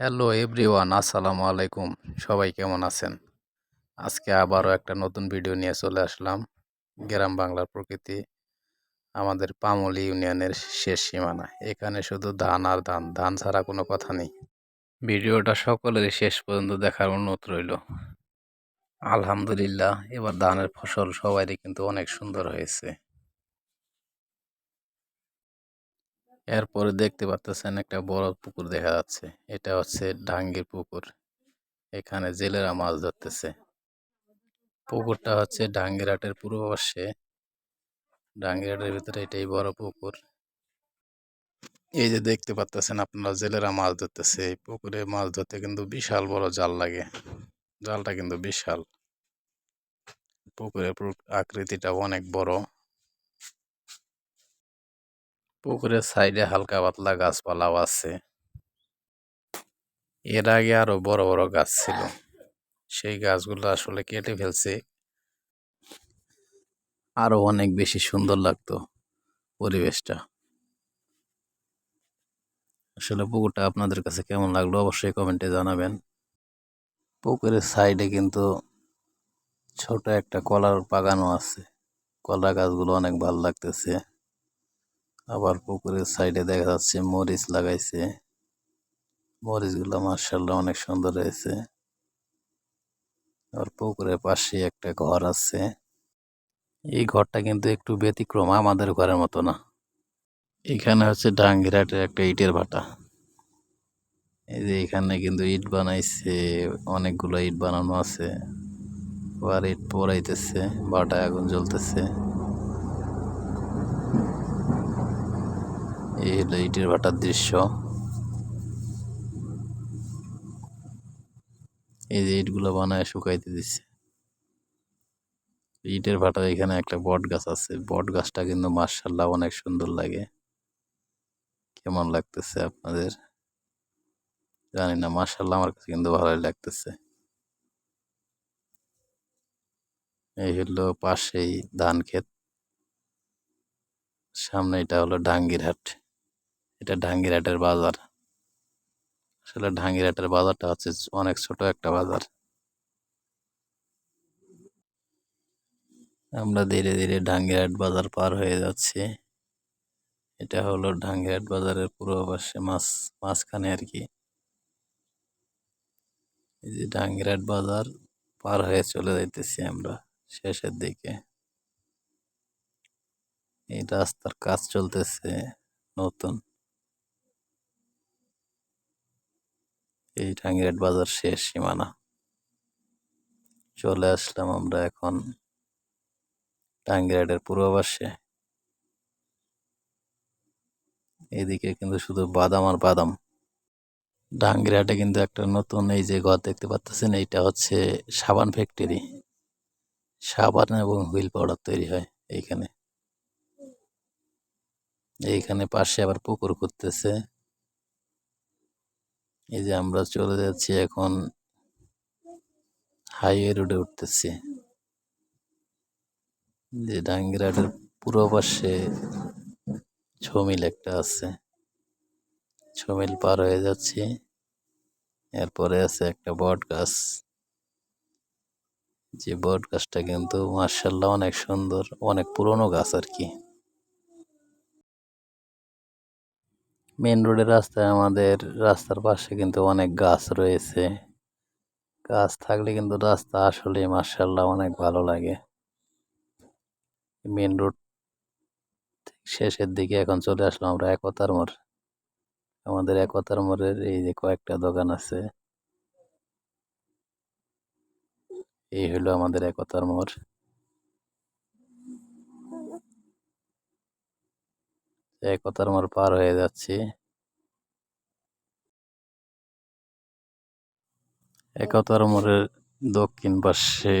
Hello everyone আসসালামু আলাইকুম সবাই কেমন আছেন? আজকে আবারও একটা নতুন ভিডিও নিয়ে চলে আসলাম। গ্রাম বাংলার প্রকৃতি, আমাদের পামলি ইউনিয়নের শেষ সীমানা। এখানে শুধু ধান আর ধান ধান ছাড়া কোনো কথা নেই। ভিডিওটা সকলেরই শেষ পর্যন্ত দেখার অনুরোধ রইল। আলহামদুলিল্লাহ, এবার ধানের ফসল সবারই কিন্তু অনেক সুন্দর হয়েছে। এরপরে দেখতে পাচ্ছেন একটা বড় পুকুর দেখা যাচ্ছে। এটা হচ্ছে ডাঙ্গির পুকুর। এখানে জেলেরা মাছ ধরতেছে। পুকুরটা হচ্ছে ডাঙ্গিরহাটের পূর্ব পাশে ডাঙ্গিরহাটের ভিতরে এটাই বড় পুকুর। এই যে দেখতে পাচ্ছেন আপনারা জেলেরা মাছ ধরতেছে। এই পুকুরে মাছ ধরতে কিন্তু বিশাল বড় জাল লাগে। জালটা কিন্তু বিশাল। পুকুরের আকৃতিটা অনেক বড়। পুকুরের সাইডে হালকা পাতলা গাছপালাও আছে। এর আগে আরও বড় বড় গাছ ছিল। সেই গাছগুলো আসলে কেটে ফেলছে। আরও অনেক বেশি সুন্দর লাগতো পরিবেশটা। আসলে পুকুরটা আপনাদের কাছে কেমন লাগল অবশ্যই কমেন্টে জানাবেন। পুকুরের সাইডে কিন্তু ছোট একটা কলার বাগানও আছে। কলা গাছগুলো অনেক ভালো লাগতেছে। আবার পুকুরের সাইডে দেখা যাচ্ছে মরিচ লাগাইছে। মরিচগুলো মার্শাল্লাহ অনেক সুন্দর হয়েছে। আর পুকুরের পাশে একটা ঘর আছে। এই ঘরটা কিন্তু একটু ব্যতিক্রম, আমাদের ঘরের মতো না। এখানে হচ্ছে ডাঙ্গিরাটের একটা ইটের ভাটা। এই যে এখানে কিন্তু ইট বানাইছে, অনেকগুলো ইট বানানো আছে। আবার ইট পড়াইতেছে বাটায় আগুন জ্বলতেছে। এই হলো ইটের ভাটার দৃশ্য। এই যে ইটগুলো বানায় শুকাইতে দিচ্ছে ইটের ভাটার এখানে একটা বট গাছ আছে। বট গাছটা কিন্তু মার্শাল্লাহ অনেক সুন্দর লাগে। কেমন লাগতেছে আপনাদের? জানি না মার্শাল্লাহ আমার কাছে কিন্তু ভালোই লাগতেছে। এই হলো পাশেই ধান ক্ষেত। সামনে এটা হলো ডাঙ্গিরহাট এটা ডাঙ্গিরহাটের বাজার। আসলে ডাঙ্গিরহাটের বাজারটা হচ্ছে অনেক ছোট একটা বাজার। আমরা ধীরে ধীরে ডাঙ্গিরহাট বাজার পার হয়ে যাচ্ছি। এটা হলো ডাঙ্গিরহাট বাজারের পূর্ব পাশে মাছ, মাঝখানে আর কি। এই যে ডাঙ্গিরহাট বাজার পার হয়ে চলে যাইতেছি আমরা শেষের দিকে। এই রাস্তার কাজ চলতেছে নতুন। এই টাঙ্গিরহাট বাজার শেষ সীমানা। চলে আসলাম আমরা এখন টাঙ্গিরহাটের পূর্বপাশে এদিকে কিন্তু শুধু বাদাম আর বাদাম। ডাঙ্গিরহাটে কিন্তু একটা নতুন এই যে ঘর দেখতে পাচ্ছেন এইটা হচ্ছে সাবান ফ্যাক্টরি। সাবান এবং হুইল পাউডার তৈরি হয় এইখানে। এইখানে পাশে আবার পুকুর করতেছে এই যে আমরা চলে যাচ্ছি এখন হাইওয়ে রোডে উঠতেছি। যে ডাঙ্গিরাটের পুরো পাশে ছমিল একটা আছে। ছমিল পার হয়ে যাচ্ছি। এরপরে আছে একটা বট গাছ। যে বট গাছটা কিন্তু মার্শাল্লাহ অনেক সুন্দর, অনেক পুরনো গাছ আর কি। মেন রোডের রাস্তায় আমাদের রাস্তার পাশে কিন্তু অনেক গাছ রয়েছে। গাছ থাকলে কিন্তু রাস্তা আসলে মার্শাল্লাহ অনেক ভালো লাগে। মেন রোড শেষের দিকে এখন চলে আসলাম আমরা একতার মোড়। আমাদের একতার মোড়ের এই যে কয়েকটা দোকান আছে। এই হলো আমাদের একতার মোড়। একতার মোড় পার হয়ে যাচ্ছি। একতার মোড়ের দক্ষিণ পাশে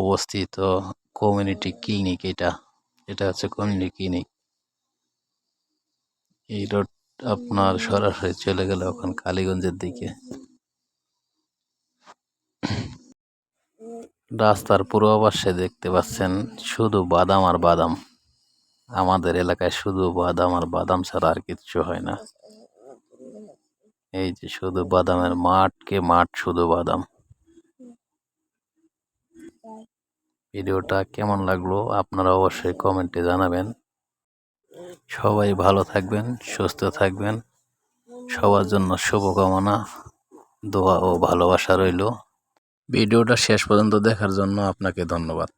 অবস্থিত কমিউনিটি ক্লিনিক এটা। এটা হচ্ছে কমিউনিটি ক্লিনিক এই রোড আপনার সরাসরি চলে গেল এখন কালীগঞ্জের দিকে। রাস্তার পূর্ব পাশে দেখতে পাচ্ছেন শুধু বাদাম আর বাদাম। আমাদের এলাকায় শুধু বাদাম আর বাদাম ছাড়া আর কিচ্ছু হয় না। এই যে শুধু বাদামের মাঠকে মাঠ শুধু বাদাম। ভিডিওটা কেমন লাগল আপনারা অবশ্যই কমেন্টে জানাবেন। সবাই ভালো থাকবেন, সুস্থ থাকবেন। সবার জন্য শুভকামনা, দোয়া ও ভালোবাসা রইল। ভিডিওটা শেষ পর্যন্ত দেখার জন্য আপনাকে ধন্যবাদ।